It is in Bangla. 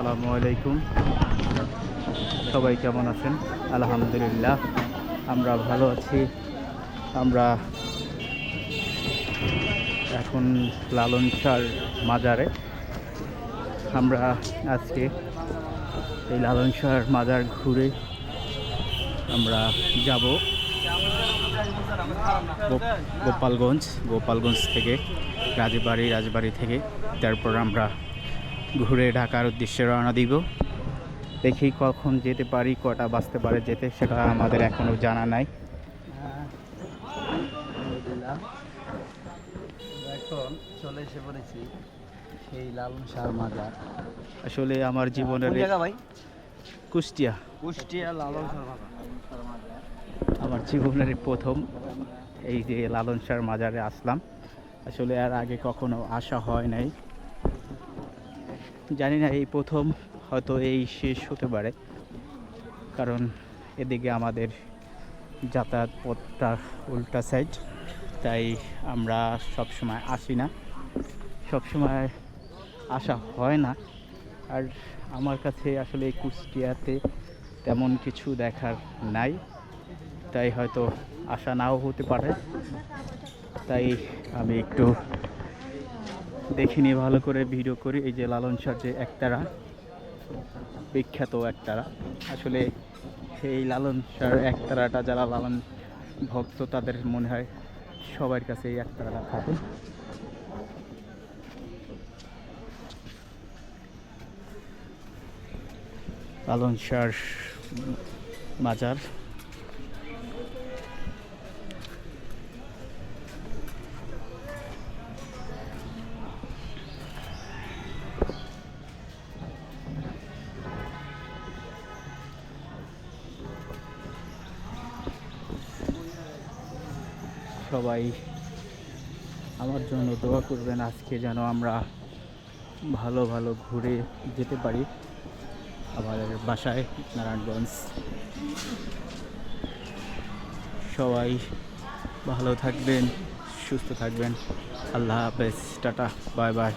আসসালামু আলাইকুম। সবাই কেমন আছেন? আলহামদুলিল্লাহ, আমরা ভালো আছি। আমরা এখন লালন শাহর মাজারে। আমরা আজকে এই লালন শাহর মাজার ঘুরে আমরা যাব গোপালগঞ্জ গোপালগঞ্জ থেকে, রাজবাড়ি রাজবাড়ি থেকে। তারপর আমরা ঘুরে ঢাকার উদ্দেশ্যে রওনা দিব। দেখি কখন যেতে পারি কটা বাজতে পারে যেতে সেটা আমাদের এখনও জানা নাই। এখন চলে এসে পড়েছি সেই লালন শাহ মাজার। আসলে আমার জীবনের এই জায়গা ভাই? কুষ্টিয়া। কুষ্টিয়া লালন শাহ মাজার। আমার জীবনের প্রথম এই যে লালন শাহর মাজারে আসলাম। আসলে আর আগে কখনো আসা হয় নাই। জানি না, এই প্রথম হয়তো এই শেষ হতে পারে। কারণ এদিকে আমাদের যাতায়াত পথটা উল্টা সাইড তাই আমরা সব সময় আসি না। সব সময় আসা হয় না। আর আমার কাছে আসলে কুষ্টিয়াতে তেমন কিছু দেখার নাই। তাই হয়তো আশা নাও হতে পারে। তাই আমি একটু দেখিনি ভালো করে ভিডিও করি। এই যে লালন শাহ যে একতারা, বিখ্যাত একতারা। আসলে সেই লালন শাহর একতারাটা যারা লালন ভক্ত, তাদের মনে হয় সবার কাছে এই একতারাটা থাকে। লালন শাহর বাজার সবাই আমার জন্য দোয়া করবেন আজকে যেন আমরা ভালো ভালো ঘুরে যেতে পারি আমাদের বাসায়, নারায়ণগঞ্জ। সবাই ভালো থাকবেন, সুস্থ থাকবেন। আল্লাহ হাফেজ, টাটা, বাই বাই।